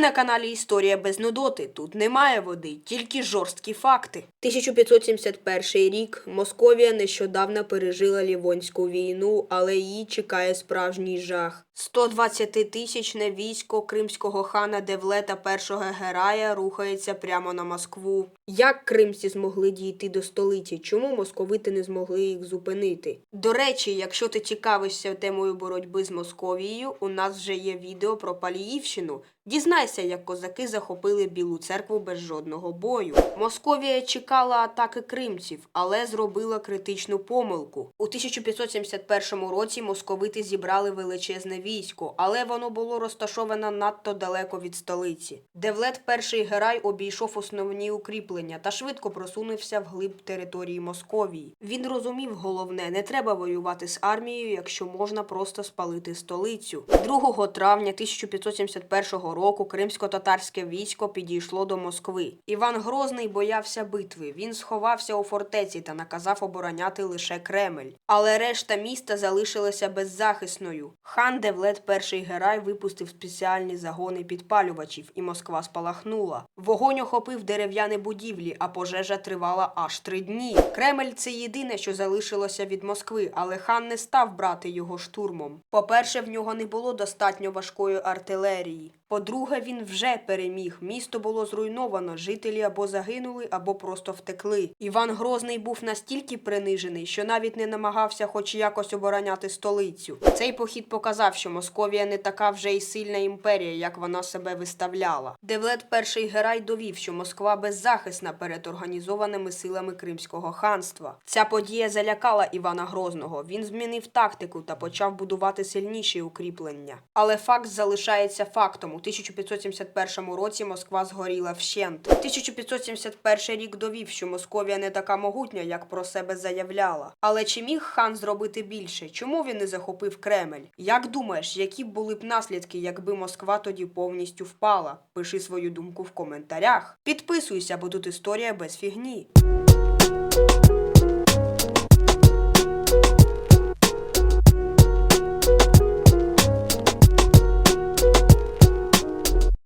На каналі Історія без нудоти. Тут немає води, тільки жорсткі факти. 1571 рік Московія нещодавно пережила Лівонську війну, але її чекає справжній жах. 120-тисячне військо кримського хана Девлета I Герая рухається прямо на Москву. Як кримці змогли дійти до столиці? Чому московити не змогли їх зупинити? До речі, якщо ти цікавишся темою боротьби з Московією, у нас вже є відео про Паліївщину. Дізнайся, як козаки захопили Білу церкву без жодного бою. Московія чекала атаки кримців, але зробила критичну помилку. У 1571 році московити зібрали величезне військо, але воно було розташоване надто далеко від столиці. Девлет І Герай обійшов основні укріплення та швидко просунувся вглиб території Московії. Він розумів головне, не треба воювати з армією, якщо можна просто спалити столицю. 2 травня 1571 року кримсько-татарське військо підійшло до Москви. Іван Грозний боявся битви. Він сховався у фортеці та наказав обороняти лише Кремль. Але решта міста залишилася беззахисною. Хан Девлет І Герай випустив спеціальні загони підпалювачів, і Москва спалахнула. Вогонь охопив дерев'яні будівлі, а пожежа тривала аж три дні. Кремль це єдине, що залишилося від Москви, але хан не став брати його штурмом. По-перше, в нього не було достатньо важкої артилерії. По-друге, він вже переміг. Місто було зруйновано, жителі або загинули, або просто втекли. Іван Грозний був настільки принижений, що навіть не намагався хоч якось обороняти столицю. Цей похід показав, що Московія не така вже й сильна імперія, як вона себе виставляла. Девлет І Герай довів, що Москва беззахисна перед організованими силами Кримського ханства. Ця подія залякала Івана Грозного. Він змінив тактику та почав будувати сильніші укріплення. Але факт залишається фактом. У 1571 році Москва згоріла вщент. 1571 рік довів, що Московія не така могутня, як про себе заявляла. Але чи міг хан зробити більше? Чому він не захопив Кремль? Як думаєш, які були б наслідки, якби Москва тоді повністю впала? Пиши свою думку в коментарях. Підписуйся, бо тут історія без фігні.